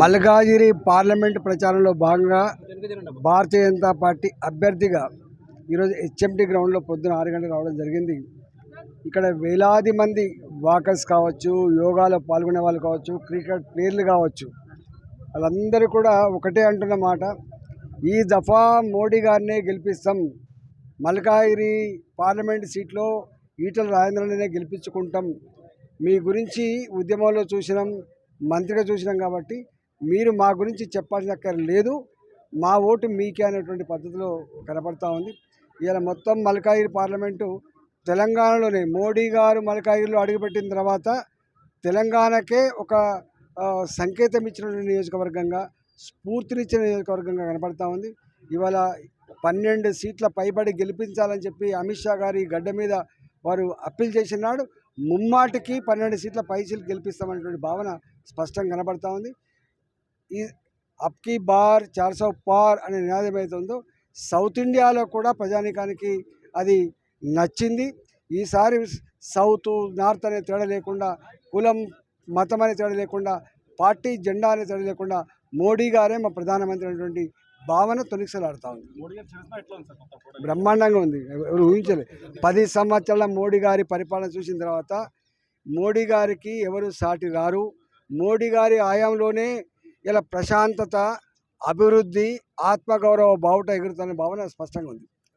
Malkajgiri parliament ప్రచారంలో భాగంగా Bharatiya Janata party అభ్యర్థిగా ఈరోజు హెచ్ఎండి గ్రౌండ్లో పొద్దున ఆరు గంటలకు రావడం జరిగింది. ఇక్కడ వేలాది మంది వాకర్స్ కావచ్చు యోగాలో పాల్గొనే వాళ్ళు కావచ్చు క్రికెట్ ప్లేయర్లు కావచ్చు వాళ్ళందరూ కూడా ఒకటే అంటున్న మాట ఈ దఫా మోడీ గారినే గెలిపిస్తాం. మల్కాగిరి పార్లమెంట్ సీట్లో ఈటల రాజేంద్రనే గెలిపించుకుంటాం. మీ గురించి ఉద్యమంలో చూసినాం. మంత్రిగా చూసినాం కాబట్టి మీరు మా గురించి చెప్పాల్సిన లేదు. మా ఓటు మీకే అనేటువంటి పద్ధతిలో కనపడతా ఉంది. ఇవాళ మొత్తం మల్కాగిరి పార్లమెంటు తెలంగాణలోనే మోడీ గారు మల్కాగిరిలో అడుగుపెట్టిన తర్వాత తెలంగాణకే ఒక సంకేతం ఇచ్చినటువంటి నియోజకవర్గంగా స్ఫూర్తినిచ్చిన నియోజకవర్గంగా కనపడతా ఉంది. ఇవాళ పన్నెండు సీట్ల పైబడి గెలిపించాలని చెప్పి అమిత్ షా గారి గడ్డ మీద వారు అప్పీల్ చేసినాడు. ముమ్మాటికి పన్నెండు సీట్ల పై సీట్లు గెలిపిస్తామనేటువంటి భావన స్పష్టంగా కనబడతా ఉంది. ఈ అప్కీ బార్ చార్ సౌ పార్ అనే నినాదం ఏదైతే ఉందో సౌత్ ఇండియాలో కూడా ప్రజానీకానికి అది నచ్చింది. ఈసారి సౌత్ నార్త్ అనే తేడా లేకుండా కులం మతం అనే తేడా లేకుండా పార్టీ జెండా అనే తేడా లేకుండా మోడీ గారే మా ప్రధానమంత్రి అనేటువంటి భావన తొలిసలాడుతూ ఉంది. బ్రహ్మాండంగా ఉంది. ఎవరు ఊహించలే. పది సంవత్సరాల మోడీ గారి పరిపాలన చూసిన తర్వాత మోడీ గారికి ఎవరు సాటి రారు? మోడీ గారి ఆయంలోనే ఇలా ప్రశాంతత అభివృద్ధి ఆత్మగౌరవ బావుట ఎగురుతున్న భావన స్పష్టంగా ఉంది.